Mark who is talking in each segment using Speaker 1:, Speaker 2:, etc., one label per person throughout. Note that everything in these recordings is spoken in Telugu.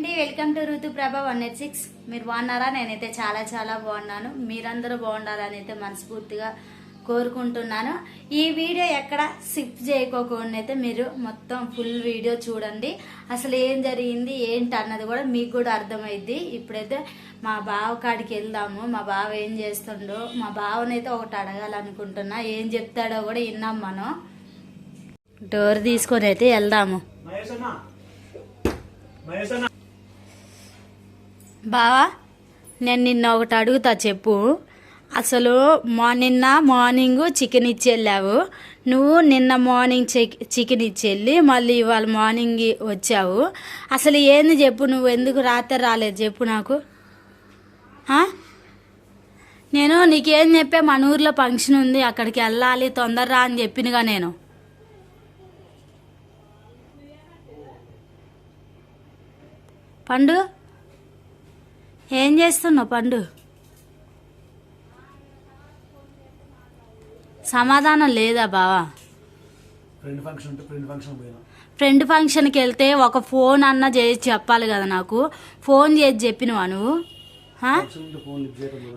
Speaker 1: అండి welcome to Ruthuprabha one eight six. మీరు బాగున్నారా? నేనైతే చాలా చాలా బాగున్నాను. మీరందరూ బాగుండాలని అయితే మనస్ఫూర్తిగా కోరుకుంటున్నాను. ఈ వీడియో ఎక్కడ స్కిప్ చేయకోకుండా అయితే మీరు మొత్తం ఫుల్ వీడియో చూడండి. అసలు ఏం జరిగింది ఏంటి అన్నది కూడా మీకు కూడా అర్థమైద్ది. ఇప్పుడైతే మా బావ కాడికి వెళ్దాము. మా బావ ఏం చేస్తుండో మా బావనైతే ఒకటి అడగాలనుకుంటున్నా. ఏం చెప్తాడో కూడా విన్నాం మనం. డోర్ తీసుకొని అయితే వెళ్దాము.
Speaker 2: మహేష్ అన్న
Speaker 1: బావా నేను నిన్న ఒకటి అడుగుతా చెప్పు. అసలు మా నిన్న మార్నింగ్ చికెన్ ఇచ్చి వెళ్ళావు నువ్వు నిన్న మార్నింగ్ చికెన్ ఇచ్చి వెళ్ళి మళ్ళీ ఇవాళ మార్నింగ్ వచ్చావు. అసలు ఏంది చెప్పు నువ్వు ఎందుకు రాత్రి రాలేదు చెప్పు నాకు. నేను నీకేం చెప్పే మన ఊర్లో ఫంక్షన్ ఉంది అక్కడికి వెళ్ళాలి తొందరరా అని చెప్పినగా నేను. పండు. ఏం చేస్తున్నావు పండు? సమాధానం లేదా బావా?
Speaker 2: ఫ్రెండ్ ఫంక్షన్ ఉంటే ఫ్రెండ్ ఫంక్షన్ పోయినా.
Speaker 1: ఫ్రెండ్ ఫంక్షన్కి వెళ్తే ఒక ఫోన్ అన్న చేసి చెప్పాలి కదా నాకు. ఫోన్ చేసి చెప్పినవా నువ్వు.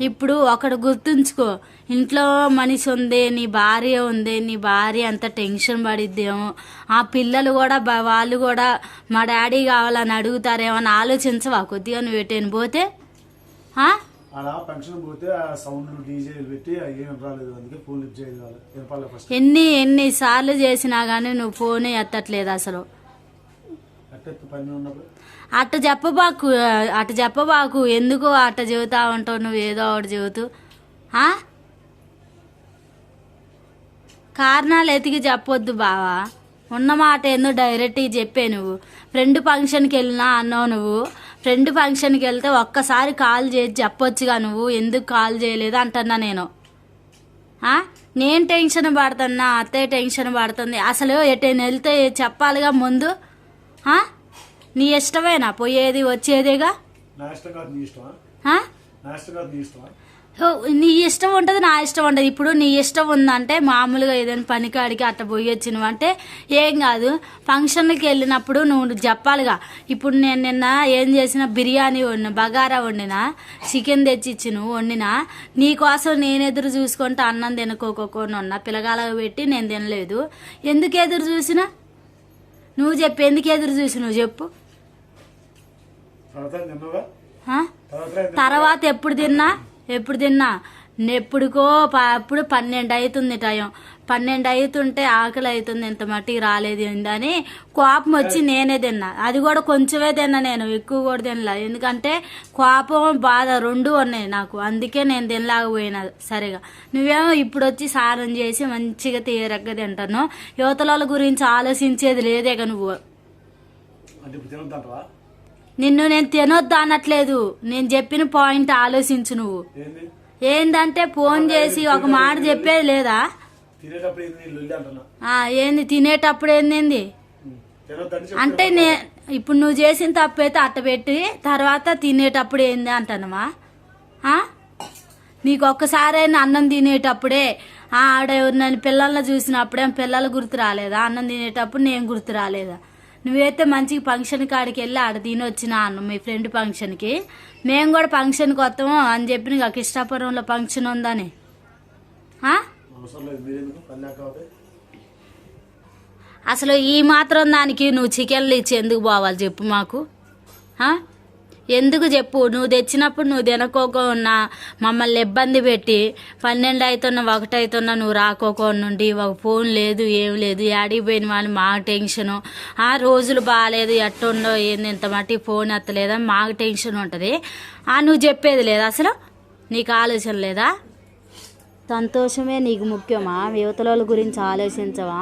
Speaker 1: ఇప్పుడు ఒకటి గుర్తుంచుకో. ఇంట్లో మనిషి ఉంది నీ భార్య ఉంది నీ భార్య అంత టెన్షన్ పడిద్దేమో. ఆ పిల్లలు కూడా బ- వాళ్ళు కూడా మా డాడీ కావాలని అడుగుతారేమో అని ఆలోచించవా? కొద్దిగా నువ్వు ఎటైనా పోతే? ఎన్ని ఎన్ని సార్లు చేసినా కానీ నువ్వు ఫోనే ఎత్తట్లేదు అసలు.
Speaker 2: అట్టే
Speaker 1: చెప్పబాకు అట్ట చెప్పబాకు. ఎందుకు అట్ట చెబుతా ఉంటావు నువ్వు? ఏదో ఒకటి చెబుతూ? కారణాలు ఎతికి చెప్పొద్దు బావా. ఉన్న మాట ఏందో డైరెక్ట్గా చెప్పే నువ్వు. ఫ్రెండ్ ఫంక్షన్కి వెళ్ళినా అన్నావు నువ్వు. ఫ్రెండ్ ఫంక్షన్కి వెళ్తే ఒక్కసారి కాల్ చేసి చెప్పొచ్చుగా నువ్వు ఎందుకు కాల్ చేయలేదు అంటున్నా నేను? నేను టెన్షన్ పడుతున్నా అత్తయ్య టెన్షన్ పడుతుంది. అసలు ఎటైనా వెళ్తే చెప్పాలిగా ముందు? నీ ఇష్టమేనా? పోయేది వచ్చేదేగా?
Speaker 2: నా ఇష్టం
Speaker 1: ఉంటుంది నా ఇష్టం ఉంటుంది ఇప్పుడు నీ ఇష్టం ఉందంటే మామూలుగా ఏదైనా పనికాడికి అట్ట పోయి వచ్చినవు అంటే ఏం కాదు. ఫంక్షన్కి వెళ్ళినప్పుడు నువ్వు చెప్పాలిగా. ఇప్పుడు నేను నిన్న ఏం చేసిన బిర్యానీ వండిన బగారా వండిన చికెన్ తెచ్చి ఇచ్చి నువ్వు వండిన నీకోసం నేను ఎదురు చూసుకుంటే అన్నం తినుకోకోకుండా ఉన్నా పిల్లగాలకు పెట్టి నేను తినలేదు. ఎందుకు ఎదురు చూసినా? నువ్వు చెప్పు ఎందుకు ఎదురు చూసి నువ్వు చెప్పు
Speaker 2: తర్వాత
Speaker 1: ఎప్పుడు తిన్నా? ఎప్పుడు తిన్నా? ఎప్పుడుకో అప్పుడు పన్నెండు అవుతుంది టైం. పన్నెండు అవుతుంటే ఆకలి అవుతుంది ఇంత మట్టికి రాలేదు అని కోపం వచ్చి నేనే తిన్నా. అది కూడా కొంచెమే తిన్నా నేను ఎక్కువ కూడా తినలా. ఎందుకంటే కోపం బాధ రెండు ఉన్నాయి నాకు. అందుకే నేను తినలేకపోయినా సరిగా. నువ్వేమో ఇప్పుడు వచ్చి సారం చేసి మంచిగా తీరగ్గా తింటాను యువతల గురించి ఆలోచించేది లేదేగా నువ్వు. నిన్ను నేను తినొద్దు అనట్లేదు. నేను చెప్పిన పాయింట్ ఆలోచించు నువ్వు.
Speaker 2: ఏంది?
Speaker 1: ఏందంటే ఫోన్ చేసి ఒక మాట చెప్పేది లేదా?
Speaker 2: ఏంది?
Speaker 1: తినేటప్పుడు ఏంది అంటే నే ఇప్పుడు నువ్వు చేసిన తప్పు అయితే అట్ట పెట్టి తర్వాత తినేటప్పుడు ఏంది అంటానమా ఆ? నీకు ఒక్కసారైనా అన్నం తినేటప్పుడే ఆడ నన్ను పిల్లల్ని చూసినప్పుడే పిల్లలు గుర్తు రాలేదా? అన్నం తినేటప్పుడు నేను గుర్తు రాలేదా? నువ్వైతే మంచిగా ఫంక్షన్ కాడికి వెళ్ళి ఆడ తిని వచ్చినా అన్ను మీ ఫ్రెండ్ ఫంక్షన్కి మేము కూడా ఫంక్షన్కి వస్తాము అని చెప్పి నీకు కృష్ణాపురంలో ఫంక్షన్ ఉందని. అసలు ఈ మాత్రం దానికి నువ్వు చికెన్లు ఇచ్చి ఎందుకు పోవాలి చెప్పు మాకు. ఎందుకు చెప్పు? నువ్వు తెచ్చినప్పుడు నువ్వు తినకోకుండా మమ్మల్ని ఇబ్బంది పెట్టి పన్నెండు అవుతున్నా ఒకటి అవుతున్నా నువ్వు రాకోకుండా ఒక ఫోన్ లేదు ఏం లేదు. యాడికి పోయిన వాళ్ళు మాకు టెన్షను. ఆ రోజులు బాగాలేదు ఎట్టుండో ఏంది ఇంత మట్టి ఫోన్ ఎత్తలేదని మాకు టెన్షన్ ఉంటుంది. ఆ నువ్వు చెప్పేది లేదా అసలు? నీకు ఆలోచన లేదా? సంతోషమే నీకు ముఖ్యమా? యువతల గురించి ఆలోచించవా?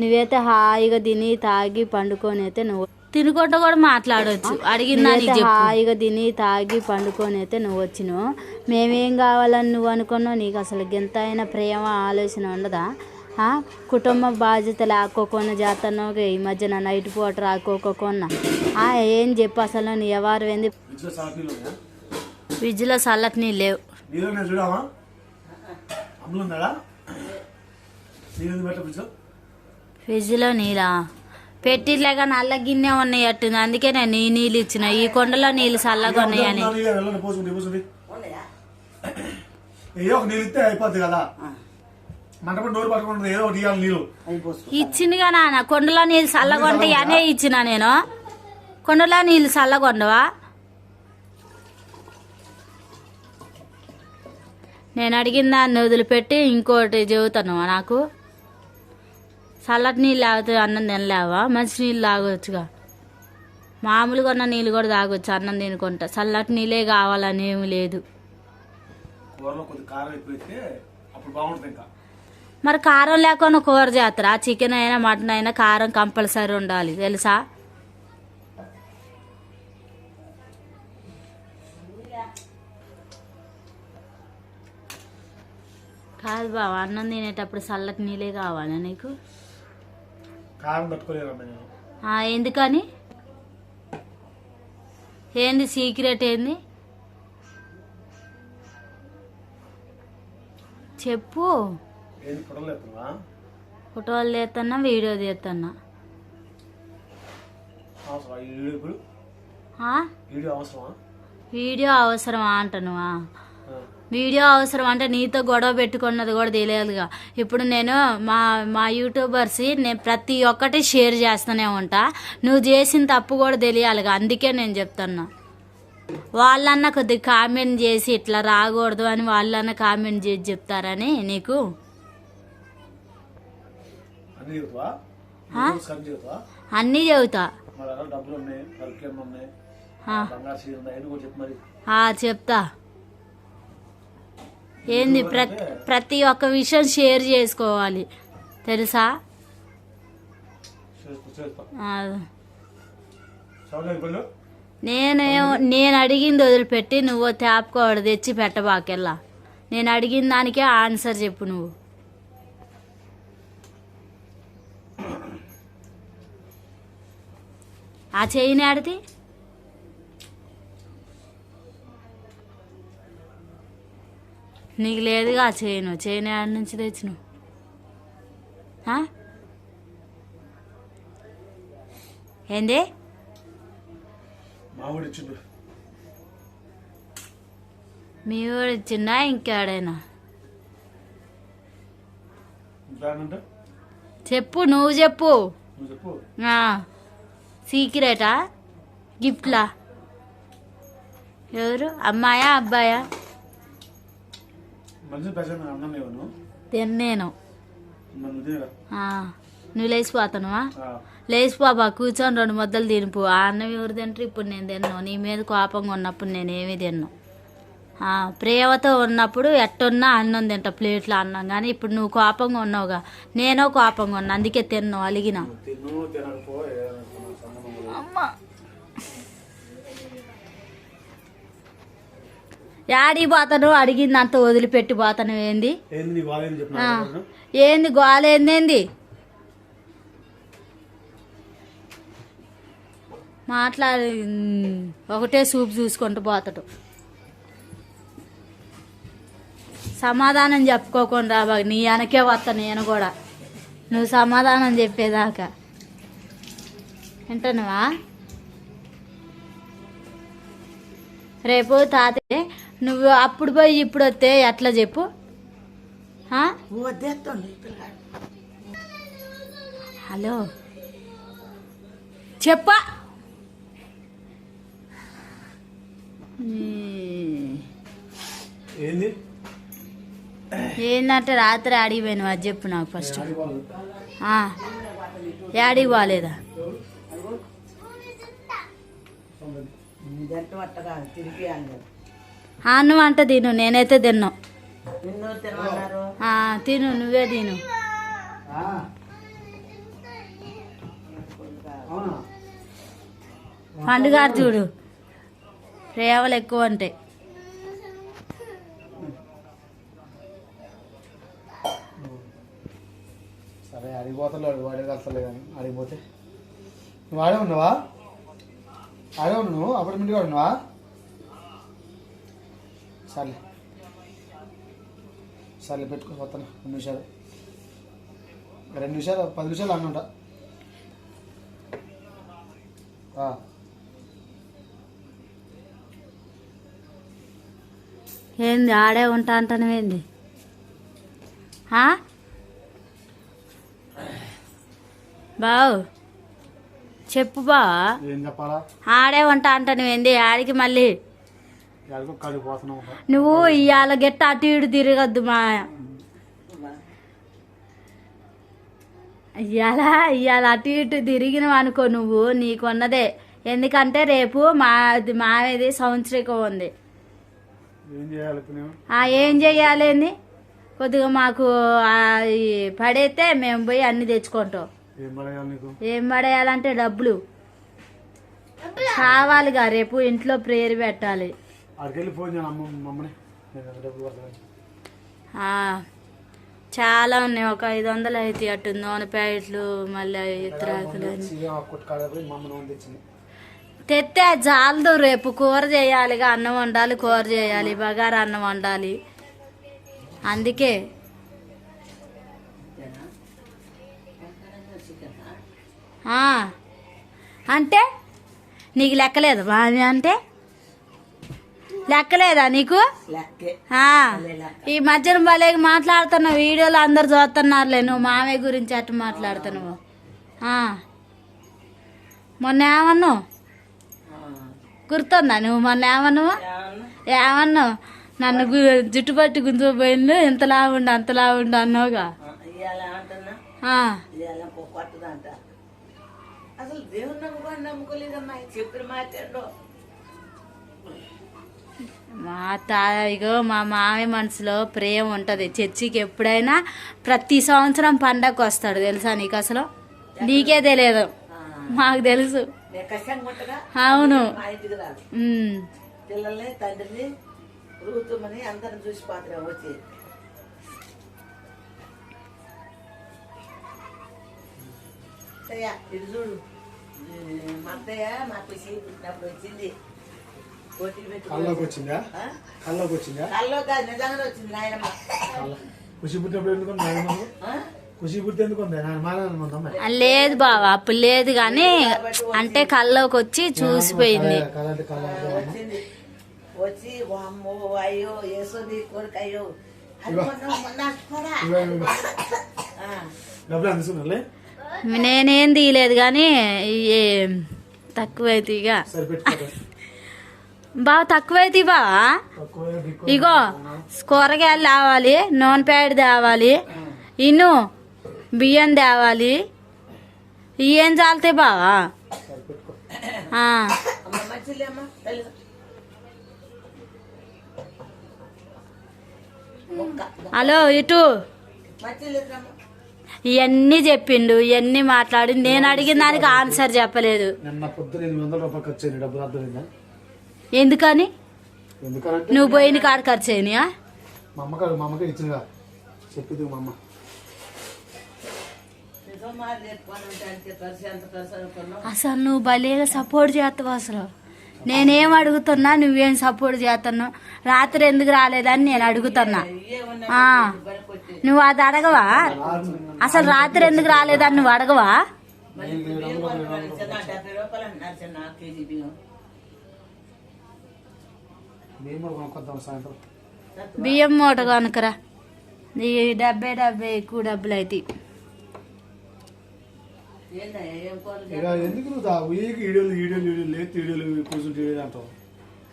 Speaker 1: నువ్వైతే హాయిగా తిని తాగి పండుకొని అయితే నువ్వు తినుకుంటూ కూడా మాట్లాడవచ్చు అడిగిందా హాయిగా తిని తాగి పండుకొని అయితే నువ్వు వచ్చినావు మేమేం కావాలని నువ్వు అనుకున్నావు? నీకు అసలు గింత అయిన ప్రేమ ఆలోచన ఉండదా? ఆ? కుటుంబ బాధ్యతలు ఆకోకుండా చేస్తున్నావు ఈ మధ్యన నైట్ పూట రాకోకుండా ఆ, ఏం చెప్పు అసలు నీ ఎవరు ఏంది? ఫ్రిడ్జ్లో చల్లటి నీళ్ళు లేవు.
Speaker 2: నీళ్ళు నేను చూడావా అమ్ములు ఉన్నాడా నీళ్ళు పెట్ట ఫ్రిడ్జ్
Speaker 1: ఫ్రిడ్జ్లో నీళ్ళా పెట్టిలేగా నల్ల గిన్నె ఉన్నాయి అట్టుంది. అందుకే నేను ఈ నీళ్ళు ఇచ్చిన. ఈ కొండలో నీళ్ళు చల్లగా ఉన్నాయని.
Speaker 2: నీళ్ళు
Speaker 1: ఇచ్చిందిగా నాన్న. కొండలో నీళ్ళు చల్లగా ఉంటాయి అనే ఇచ్చిన నేను. కొండలో నీళ్ళు చల్లగా ఉండవా? నేను అడిగిన దాన్ని వదిలిపెట్టి ఇంకోటి చెబుతాను నాకు. చల్లటి నీళ్ళు తాగుతాయి అన్నం తినలేవా? మంచి నీళ్ళు తాగొచ్చుగా. మామూలుగా ఉన్న నీళ్ళు కూడా తాగొచ్చు అన్నం తినుకుంటా. చల్లటి నీళ్ళే కావాలని ఏమి లేదు. మరి కారం లేకుండా కూర చేస్తారా? చికెన్ అయినా మటన్ అయినా కారం కంపల్సరీ ఉండాలి తెలుసా? కాదు బావ అన్నం తినేటప్పుడు చల్లటి నీళ్ళే కావాలా నీకు?
Speaker 2: కారం నేను.
Speaker 1: ఎందుకని? ఏంది సీక్రెట్ ఏంది? చెప్పు. ఫోటోలు తీస్తున్నా? వీడియో తీస్తున్నా.
Speaker 2: వీడియో అవసరమా?
Speaker 1: అంటనువా. వీడియో అవసరం అంటే నీతో గొడవ పెట్టుకున్నది కూడా తెలియదుగా. ఇప్పుడు నేను మా మా యూట్యూబర్స్ నేను ప్రతి ఒక్కటి షేర్ చేస్తూనే ఉంటా. నువ్వు చేసిన తప్పు కూడా తెలియాలిగా. అందుకే నేను చెప్తున్నా. వాళ్ళన్న కొద్దిగా కామెంట్ చేసి ఇట్లా రాకూడదు అని వాళ్ళన్న కామెంట్ చేసి చెప్తారని నీకు?
Speaker 2: అన్ని
Speaker 1: చెబుతా.
Speaker 2: మరి
Speaker 1: ఏంది ప్రతి ప్రతి ఒక్క విషయం షేర్ చేసుకోవాలి. తెలుసా?
Speaker 2: చేసుకో
Speaker 1: నేను నేను అడిగింది వదిలిపెట్టి నువ్వు తేపకోడు తెచ్చి పెట్టబాకెల్లా. నేను అడిగిన దానికే ఆన్సర్ చెప్పు నువ్వు. ఆ చెయ్యిని నీకు లేదుగా చేయను చేయను ఆడి నుంచి తెచ్చిను. ఏంది?
Speaker 2: ఇచ్చిండు.
Speaker 1: మీ వాడు ఇచ్చిందా ఇంకాడైనా? చెప్పు నువ్వు చెప్పు. సీక్రెటా? గిఫ్ట్లా? ఎవరు? అమ్మాయా అబ్బాయా? తిన్నేను. నువ్వు లేచిపోతానువా లేచిపోబా కూర్చొని రెండు ముద్దలు తినిపో. ఆ అన్నం ఎవరు తింటారు? ఇప్పుడు నేను తిన్నాను నీ మీద కోపంగా ఉన్నప్పుడు నేనేమి తిన్నాను ప్రేమతో ఉన్నప్పుడు ఎట్టున్నా అన్నం తింటా ప్లేట్లో అన్నం. కానీ ఇప్పుడు నువ్వు కోపంగా ఉన్నావుగా. నేనో కోపంగా ఉన్నా అందుకే తిన్నావు అలిగినా. యాడి పోతాను అడిగింది అంత వదిలిపెట్టి పోతాను ఏంది?
Speaker 2: ఏంది
Speaker 1: గోలేందేంది మాట్లాడి ఒకటే సూప్ చూసుకుంటూ పోతాడు. సమాధానం చెప్పుకోకుండా బాగా నీ వెనకే వస్తా నేను కూడా. నువ్వు సమాధానం చెప్పేదాకా. వింటానువా రేపు తాతే నువ్వు అప్పుడు పోయి ఇప్పుడు వస్తే ఎట్లా చెప్పు? హలో. చెప్పా. ఏందంటే రాత్రి ఆడికి పోయినావు? అది చెప్పు నాకు ఫస్ట్ యాడికి పోలేదా.
Speaker 3: జట్టుమట్టగా తిరిగి
Speaker 1: నువ్వు అంట తిను నేనైతే ఆ, తిను నువ్వే తిను. పండుగ చూడు. ప్రేమలు ఎక్కువ ఉంటాయి
Speaker 2: సరే అడిగిపోతాడు వాడే కలసలే కానీ అడిగిపోతే నువ్వు ఆడే ఉన్నావా? ఆడే ఉన్నావు? నువ్వు అపార్ట్మెంట్ కూడా ఉన్నావా సర్లే. సర్లే పెట్టుకో వస్తాను రెండు నిమిషాలు. రెండు నిమిషాలు పది నిమిషాలు అన్నుంటా. ఆ.
Speaker 1: ఏంది ఆడే ఉంటా అంటాను ఏంది? ఆ? బావు చెప్పు
Speaker 2: చెప్పాలా?
Speaker 1: ఆడే ఉంటా అంటాను ఏంది? ఆడికి మళ్ళీ నువ్వు ఇవాళ గెట్ట అటు ఇటు తిరగద్దు మా ఇవాళ ఇవాళ అటు ఇటు తిరిగినవు అనుకో నువ్వు నీకున్నదే. ఎందుకంటే రేపు మా మాది సంవత్సరికం ఉంది.
Speaker 2: ఏం చేయాలి
Speaker 1: చెయ్యాలేంది కొద్దిగా మాకు పడైతే మేము పోయి అన్ని తెచ్చుకుంటాం.
Speaker 2: ఏం
Speaker 1: పడేయాలంటే డబ్బులు. కావాలిగా రేపు ఇంట్లో ప్రేయర్ పెట్టాలి.
Speaker 2: అక్కడికి వెళ్ళి ఫోన్ చేయను అమ్మ మమ్మని నేను డబ్బులు పడతాను
Speaker 1: ఆ, చాలా ఉన్నాయి. ఒక ఐదు వందలు అయితే అటు నూనె ప్యాకెట్లు మళ్ళీ ఇతరాకులు తెత్తే జాలదు రేపు కూర చేయాలిగా అన్నం వండాలి కూర చేయాలి. బగారా అన్నం వండాలి. అందుకే. అంటే నీకు లెక్కలేదు. మామి అంటే? లెక్కలేదా నీకు? ఈ మధ్యన భలే మాట్లాడుతున్నావు వీడియోలో అందరు చూస్తున్నారులే నువ్వు మామయ్య గురించి అట్టు మాట్లాడుతున్నావు. మొన్న ఏమన్నావు? గుర్తుందా నువ్వు మొన్న ఏమన్నావు? ఏమన్నావు? నన్ను జుట్టు పట్టి గుంజుకుపోయిండు ఇంతలా ఉండు అంతలా ఉండు అన్నావుగా.
Speaker 3: అసలు దేవుని నమ్ముకొని నమ్ముకోలేదమ్మా చెప్పిన మాట్లాడు
Speaker 1: మా తా ఇగో మా మామయ్య మనసులో ప్రేమ ఉంటుంది. చర్చికి ఎప్పుడైనా ప్రతి సంవత్సరం పండగకు వస్తాడు తెలుసా నీకు అసలు? నీకే తెలియదు. మాకు తెలుసు. అవును.
Speaker 3: పిల్లల్ని తండ్రిని అందరిని చూసి పాత్ర వచ్చి ఇది చూడు. మా అత్తయ్య వచ్చింది.
Speaker 2: వచ్చిందా వచ్చిందా
Speaker 3: కల్లో కాదు నిజంగానే వచ్చింది నాయనమ్మ.
Speaker 2: కళ్ళ ఖుషి పుట్టినప్పుడు ఎందుకు నాయనమ్మ?
Speaker 3: ఆ?
Speaker 2: ఖుషి పుట్టి ఎందుకు
Speaker 1: లేదు బావా అప్పుడు లేదు కానీ అంటే కల్లోకి వచ్చి చూసిపోయింది.
Speaker 3: వచ్చి అయ్యో కొడుకు అయ్యో
Speaker 1: నేనేం తీయలేదు కానీ ఈ తక్కువైతే ఇక. బావ తక్కువైతే
Speaker 2: దిక్కు
Speaker 1: ఇగో కూరగాయలు తేవాలి నూనె ప్యాడ్ తేవాలి ఇను బియ్యం తేవాలి. ఇవేం చాలుతాయి బావా హలో ఇటు. ఇవన్నీ చెప్పిండు ఇవన్నీ మాట్లాడి నేను అడిగిన దానికి ఆన్సర్ చెప్పలేదు.
Speaker 2: నిన్న పొద్దున ఎనిమిది వందల రూపాయలు ఖర్చు డబ్బులు అర్థమైందా?
Speaker 1: ఎందుకని? నువ్వు పోయిన కాడ ఖర్చు అయినాయా
Speaker 2: మా మా అమ్మకి చెప్పింది మా అమ్మ.
Speaker 3: అనుకున్నావు?
Speaker 1: అసలు నువ్వు భలేగా సపోర్ట్ చేస్తావు అసలు. నేనేం అడుగుతున్నా నువ్వేం సపోర్ట్ చేస్తున్నావు? రాత్రి ఎందుకు రాలేదని నేను అడుగుతున్నా. నువ్వు అది అడగవా? అసలు రాత్రి ఎందుకు రాలేదని నువ్వు అడగవా?
Speaker 3: బియ్యం
Speaker 1: మూట కనుకరా ఈ డెబ్బై డెబ్బై ఎక్కువ డబ్బులు అయితే
Speaker 2: నువ్వు అంటావు?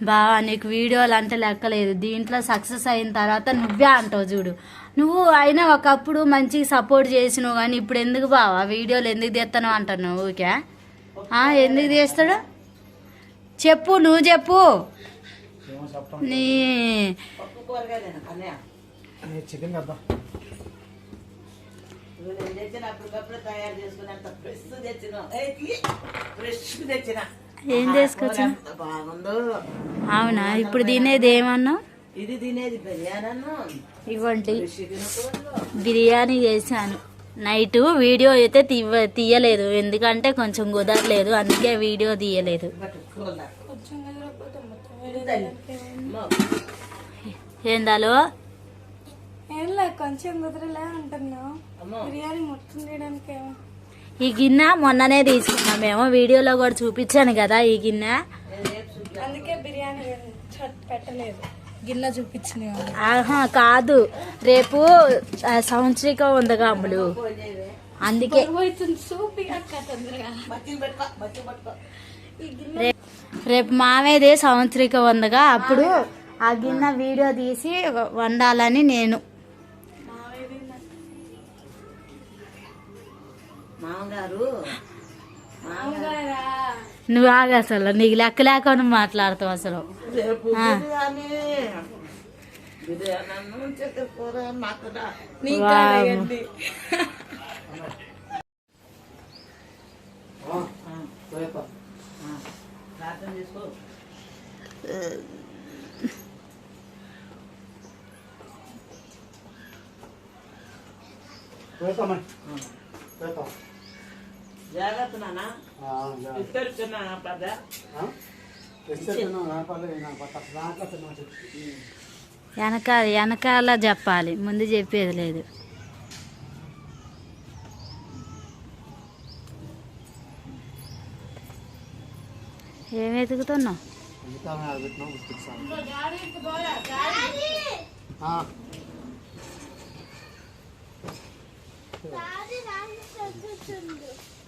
Speaker 1: బావా నీకు వీడియోలు అంటే లెక్కలేదు. దీంట్లో సక్సెస్ అయిన తర్వాత నువ్వే అంటావు చూడు. నువ్వు అయినా ఒకప్పుడు మంచిగా సపోర్ట్ చేసినావు కానీ ఇప్పుడు ఎందుకు బావా వీడియోలు ఎందుకు తీస్తాను అంటాను ఊకే ఆ, ఎందుకు తీస్తాడు? చెప్పు నువ్వు చెప్పు. నీ
Speaker 2: చికెన్
Speaker 3: తెచ్చిన
Speaker 1: ఏం అవునా? ఇప్పుడు తినేది ఏమన్నావు?
Speaker 3: ఇది తినేది
Speaker 1: ఇవ్వండి. బిర్యానీ చేశాను. నైట్ వీడియో అయితే తీయ తీయలేదు. ఎందుకంటే కొంచెం కుదరలేదు. అందుకే వీడియో తీయలేదు
Speaker 3: బట్ కూర ఇదండి. అమ్మో.
Speaker 1: ఏందాలో?
Speaker 4: ఏం లేదు కొంచెం కుదరలే అంటున్నావు
Speaker 3: అమ్మో.
Speaker 4: బిర్యానీ మొత్తం చేయడానికి ఏమో.
Speaker 1: ఈ గిన్నె మొన్ననే తీసుకున్నాం మేము వీడియోలో కూడా చూపించాను కదా ఈ గిన్నె.
Speaker 4: అందుకే బిర్యానీ పెట్టలేదు. గిన్నె చూపించిన
Speaker 1: ఆహా కాదు. రేపు సంవత్సరిక ఉందిగా అమ్ములు. అందుకే
Speaker 4: సూపి
Speaker 1: రేపు మావేదే సంవత్సరిక ఉందిగా అప్పుడు ఆ గిన్నె వీడియో తీసి వండాలని నేను.
Speaker 3: మామగారు?
Speaker 1: నువ్వు ఆగా అసలు. నీకు లెక్క లేకుండా మాట్లాడతావు అసలు.
Speaker 3: రేపు
Speaker 1: ఆ.
Speaker 3: బిర్యానీ.
Speaker 2: నా పట్ట- దాంట్లో తిన్నాం చెప్పు.
Speaker 1: వెనక వెనకాల చెప్పాలి ముందు చెప్పేది లేదు.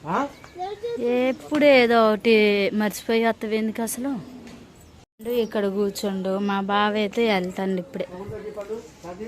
Speaker 2: ఆ?
Speaker 1: ఎప్పుడు ఏదో ఒకటి మర్చిపోయి వస్తావు ఎందుకు అసలు? ఇక్కడ కూర్చోండు. మా బావ అయితే వెళ్తాండి ఇప్పుడే.
Speaker 2: అది.